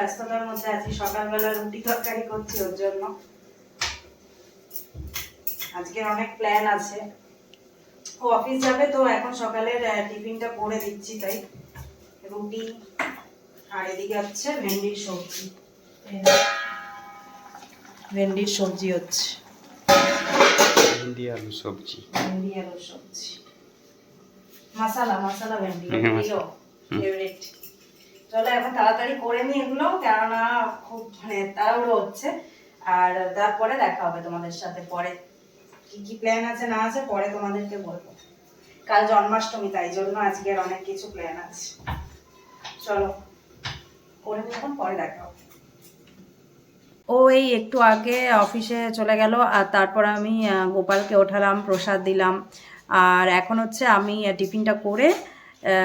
ব্যস্ততার মধ্যে আছি সকালবেলা রুটি তরকারি করছি ওর জন্য। আজকে অনেক প্ল্যান আছে। ও অফিস যাবে তো এখন সকালের টিফিনটা করে দিচ্ছি তাই। রুটি আর এদিকে হচ্ছে ভেন্ডির সবজি। ভেন্ডির সবজি হচ্ছে। ভেন্ডি আলু সবজি। ভেন্ডি আলুর সবজি। মশালা মশালা ভেন্ডি। ফেভারিট চলো এখন তাড়াতাড়ি করে নিই এগুলো, কেননা খুব মানে তাড়াহুড়ো হচ্ছে। আর তারপরে দেখা হবে তোমাদের সাথে পরে। কি কি প্ল্যান আছে, না আছে, পরে তোমাদেরকে বলব। কাল জন্মাষ্টমী, তাই জন্য আজকের অনেক কিছু প্ল্যান আছে। চলো, করে নিই এখন পরে দেখা হবে। ও, এই একটু আগে অফিসে চলে গেল, আর তারপর আমি গোপালকে ওঠালাম, প্রসাদ দিলাম। আর এখন হচ্ছে আমি টিফিনটা করে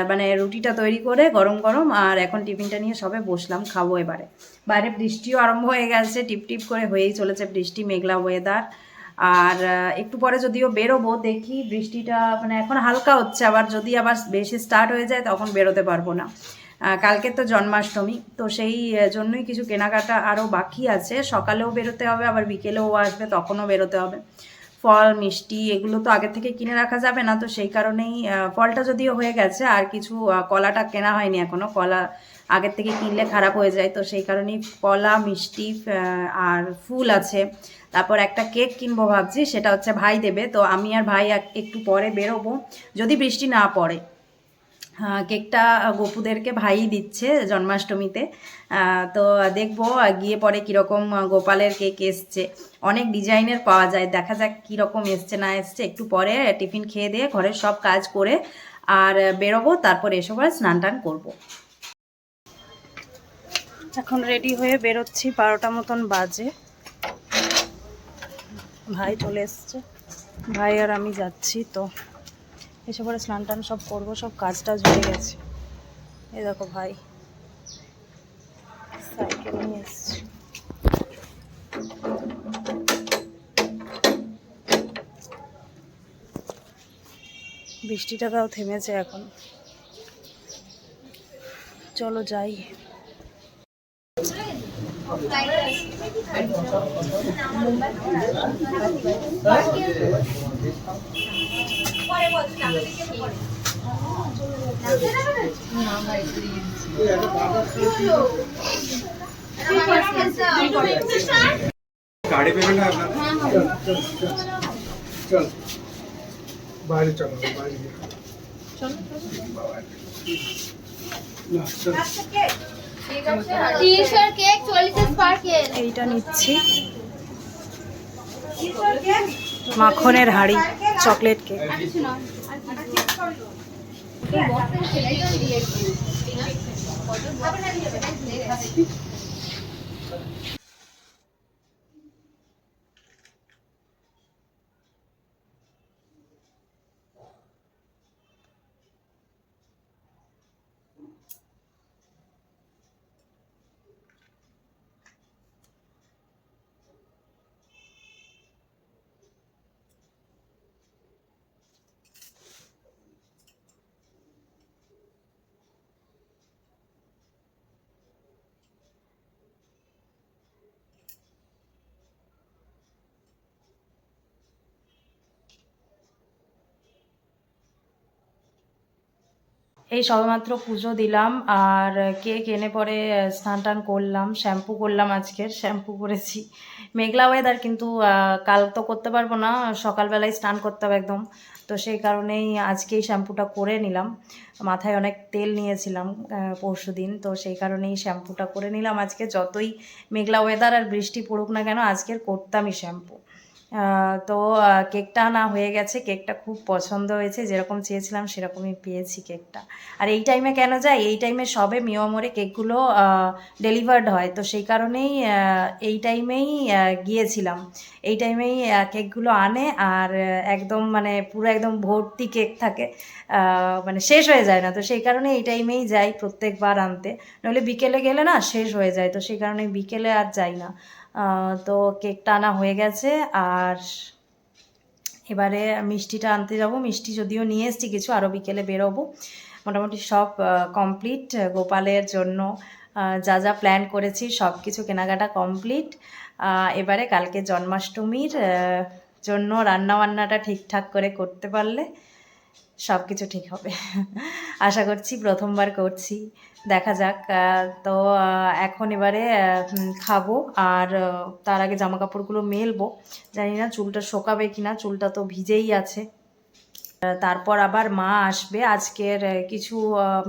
মানে রুটিটা তৈরি করে গরম গরম আর এখন টিফিনটা নিয়ে সবে বসলাম, খাব এবারে। বাইরে বৃষ্টিও আরম্ভ হয়ে গেছে, টিপ টিপ করে হয়েই চলেছে বৃষ্টি, মেঘলা ওয়েদার আর একটু পরে যদিও বেরোবো, দেখি বৃষ্টিটা মানে এখন হালকা হচ্ছে, আবার যদি আবার বেশি স্টার্ট হয়ে যায় তখন বেরোতে পারব না। কালকে তো জন্মাষ্টমী, তো সেই জন্যই কিছু কেনাকাটা আরও বাকি আছে। সকালেও বেরোতে হবে, আবার বিকেলেও আসবে, তখনও বেরোতে হবে। ফল, মিষ্টি এগুলো তো আগে থেকে কিনে রাখা যাবে না, তো সেই কারণেই ফলটা যদিও হয়ে গেছে, আর কিছু কলাটা কেনা হয়নি এখনও, কলা আগের থেকে কিনলে খারাপ হয়ে যায়, তো সেই কারণেই কলা, মিষ্টি আর ফুল আছে। তারপর একটা কেক কিনবো ভাবছি, সেটা হচ্ছে ভাই দেবে, তো আমি আর ভাই একটু পরে বেরোবো, যদি বৃষ্টি না পড়ে। কেকটা গোপুদেরকে ভাই দিচ্ছে জন্মাষ্টমীতে। তো দেখব গিয়ে পরে কীরকম গোপালের কেক এসছে। অনেক ডিজাইনের পাওয়া যায়। দেখা যাক কীরকম এসছে, না এসছে। একটু পরে টিফিন খেয়ে দিয়ে ঘরের সব কাজ করে আর বেরোবো, তারপর এসে পরে স্নান টান করব। এখন রেডি হয়ে বেরোচ্ছি, বারোটা মতন বাজে। ভাই চলে এসছে। ভাই আর আমি যাচ্ছি, তো এসে পরে স্নান টান সব করব, সব কাজ টাজ হয়ে গেছে। এই দেখো ভাই, সাইকেল নিয়ে এসছে। বৃষ্টিটা তাও থেমেছে এখন। চলো যাই। গাড়ি পেবে না আপনার চল বাইরে চলো বাইরে গিয়ে। না, চল। এইটা নিচ্ছি। মাখনের হাড়ি চকলেট কেক এই সবেমাত্র পুজো দিলাম আর কেক এনে পরে স্নান টান করলাম, শ্যাম্পু করলাম আজকের, শ্যাম্পু করেছি। মেঘলা ওয়েদার কিন্তু কাল তো করতে পারব না, সকালবেলায় স্নান করতে হবে একদম। তো সেই কারণেই আজকেই শ্যাম্পুটা করে নিলাম। মাথায় অনেক তেল নিয়েছিলাম পরশু দিন, তো সেই কারণেই শ্যাম্পুটা করে নিলাম আজকে। যতই মেঘলা ওয়েদার আর বৃষ্টি পড়ুক না কেন, আজকের করতামই শ্যাম্পু। তো কেকটা না হয়ে গেছে। কেকটা খুব পছন্দ হয়েছে। যেরকম চেয়েছিলাম, সেরকমই পেয়েছি কেকটা। আর এই টাইমে কেন যায়? এই টাইমে সবে মিয়মরে কেকগুলো ডেলিভার্ড হয়। তো সেই কারণেই এই টাইমেই গিয়েছিলাম। এই টাইমেই কেকগুলো আনে আর একদম মানে পুরো একদম ভর্তি কেক থাকে। মানে শেষ হয়ে যায় না। তো সেই কারণে এই টাইমেই যাই প্রত্যেকবার আনতে। নইলে বিকেলে গেলে না শেষ হয়ে যায়। তো সেই কারণে বিকেলে আর যাই না। তো কেকটা আনা হয়ে গেছে আর এবারে মিষ্টিটা আনতে যাব। মিষ্টি যদিও নিয়ে এসেছি, কিছু আরও বিকেলে বেরোবো। মোটামুটি সব কমপ্লিট গোপালের জন্য যা যা প্ল্যান করেছি সব কিছু কেনাকাটা কমপ্লিট এবারে কালকে জন্মাষ্টমীর জন্য রান্নাবান্নাটা ঠিকঠাক করে করতে পারলে সব কিছু ঠিক হবে। আশা করছি প্রথমবার করছি। দেখা যাক তো এখন এবারে খাব আর তার আগে জামা কাপড়গুলো মেলবো। জানি না চুলটা শোকাবে কিনা, চুলটা তো ভিজেই আছে। তারপর আবার মা আসবে। আজকের কিছু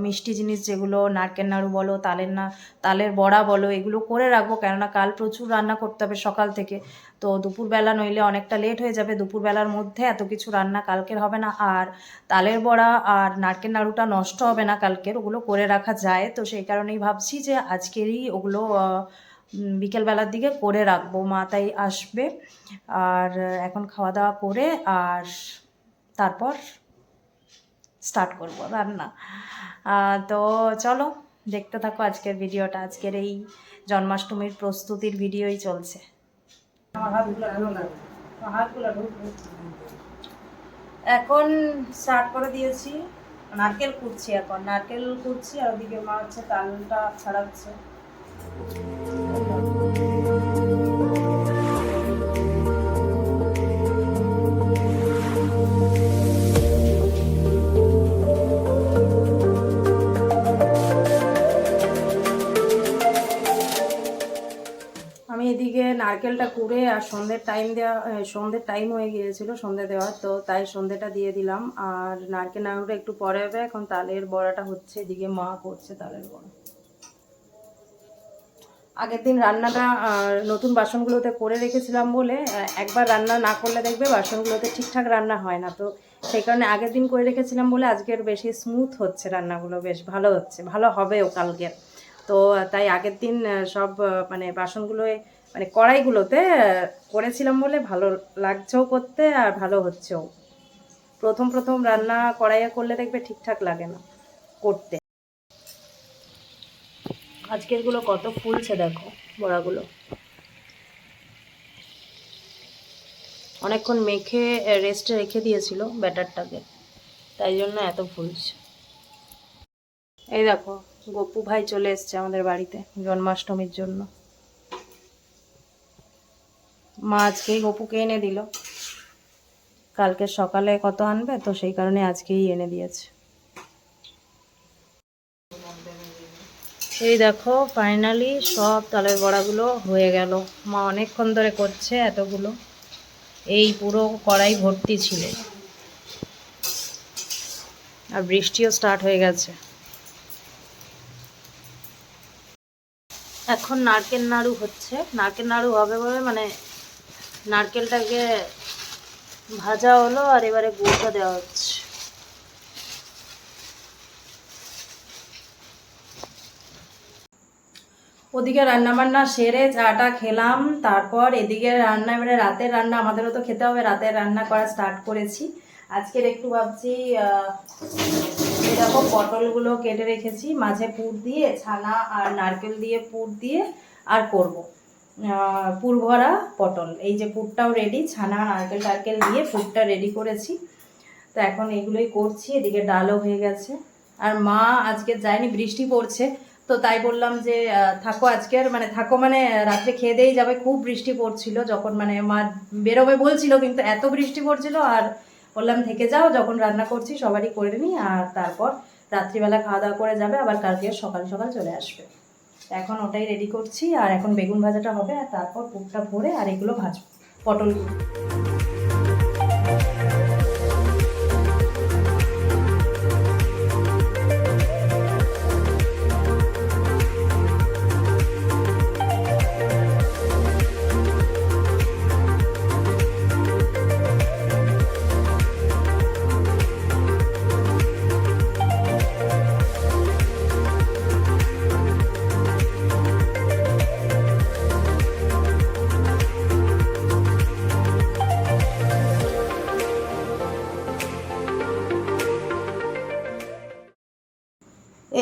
মিষ্টি জিনিস যেগুলো নারকেল নাড়ু বলো, তালের না, তালের বড়া বলো, এগুলো করে রাখব। কেননা কাল প্রচুর রান্না করতে হবে সকাল থেকে। তো দুপুরবেলা নইলে অনেকটা লেট হয়ে যাবে। দুপুরবেলার মধ্যে এত কিছু রান্না কালকের হবে না। আর তালের বড়া আর নারকেল নাড়ুটা নষ্ট হবে না কালকের, ওগুলো করে রাখা যায়। তো সেই কারণেই ভাবছি যে আজকেরই ওগুলো বিকেলবেলার দিকে করে রাখব। মা তাই আসবে। আর, এখন খাওয়া দাওয়া করে, আর তারপর স্টার্ট করব রান্না তো চলো, দেখতে থাকো আজকের ভিডিওটা। আজকের এই জন্মাষ্টমীর প্রস্তুতির ভিডিওই চলছে। এখন স্টার্ট করে দিয়েছি। নারকেল কুড়ছি এখন। নারকেল কুড়ছি আর ওদিকে মা হচ্ছে তালটা ছাড়াচ্ছে। নারকেলটা কুড়ে আর সন্ধ্যের টাইম দেওয়া সন্ধ্যের টাইম হয়ে গিয়েছিল সন্ধ্যে দেওয়ার, তো তাই সন্ধ্যেটা দিয়ে দিলাম। আর নারকেল নাড়ুটা একটু পরে হবে, এখন তালের বড়াটা হচ্ছে, এদিকে মা করছে তালের বড়া। আগের দিন রান্নাটা নতুন বাসনগুলোতে করে রেখেছিলাম বলে একবার রান্না না করলে দেখবে বাসনগুলোতে ঠিকঠাক রান্না হয় না। তো সেই কারণে আগের দিন করে রেখেছিলাম বলে আজকের বেশি স্মুথ হচ্ছে রান্নাগুলো, বেশ ভালো হচ্ছে, ভালো হবেও কালকের। তো তাই আগের দিন সব মানে বাসনগুলোয় মানে কড়াইগুলোতে করেছিলাম বলে ভালো লাগছেও করতে আর ভালো হচ্ছেও। প্রথম প্রথম রান্না কড়াইয়ে করলে দেখবে ঠিকঠাক লাগে না করতে। আজকেরগুলো কত ফুলছে দেখো, বড়াগুলো। অনেকক্ষণ মেখে রেস্টে রেখে দিয়েছিল ব্যাটারটাকে, তাই জন্য এত ফুলছে। এই দেখো গপু ভাই চলে এসছে আমাদের বাড়িতে জন্মাষ্টমীর জন্য। মা আজকেই গপুকে এনে দিল। কালকে সকালে কত আনবে তো সেই কারণে আজকেই এনে দিয়েছে। এই দেখো ফাইনালি সব তালের বড়াগুলো হয়ে গেল। মা অনেকক্ষণ ধরে করছে এতগুলো। এই পুরো কড়াই ভর্তি ছিল। আর বৃষ্টিও স্টার্ট হয়ে গেছে। এখন নারকেল নাড়ু হচ্ছে। নারকেল নাড়ু হবে বলে মানে নারকেলটাকে ভাজা হলো আর এবারে গুড়টা দেওয়া হচ্ছে। ওদিকে রান্না বান্না সেরে চাটা খেলাম, তারপর এদিকে রান্না, এবারে রাতের রান্না, আমাদেরও তো খেতে হবে, রাতের রান্না করা স্টার্ট করেছি। আজকের একটু ভাবছি দেখো পটলগুলো কেটে রেখেছি, মাঝে পুর দিয়ে, ছানা আর নারকেল দিয়ে পুর দিয়ে আর করব। পুর ভরা পটল। এই যে পুরটাও রেডি ছানা, নারকেল, টারকেল দিয়ে পুরটা রেডি করেছি। তো এখন এগুলোই করছি, এদিকে ডালও হয়ে গেছে। আর মা আজকে যায়নি, বৃষ্টি পড়ছে, তো তাই বললাম যে থাকো আজকের মানে থাকো মানে রাত্রে খেয়ে দিয়েই যাবে। খুব বৃষ্টি পড়ছিল যখন মানে মা বেরোবে বলছিল, কিন্তু এত বৃষ্টি পড়ছিল আর বললাম, থেকে যাও, যখন রান্না করছি সবারই করে নিই আর তারপর রাত্রিবেলা খাওয়া দাওয়া করে যাবে, আবার কালকে সকাল সকাল চলে আসবে। এখন ওটাই রেডি করছি, আর এখন বেগুন ভাজাটা হবে, আর তারপর পুকটা ভরে আর এগুলো ভাজবো পটলগুলো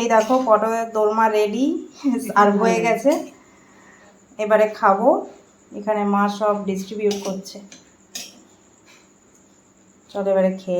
এই দেখো পটলের দোরমা রেডি আর হয়ে গেছে। এবারে খাব। এখানে মা সব ডিস্ট্রিবিউট করছে। চলো এবারে খেয়ে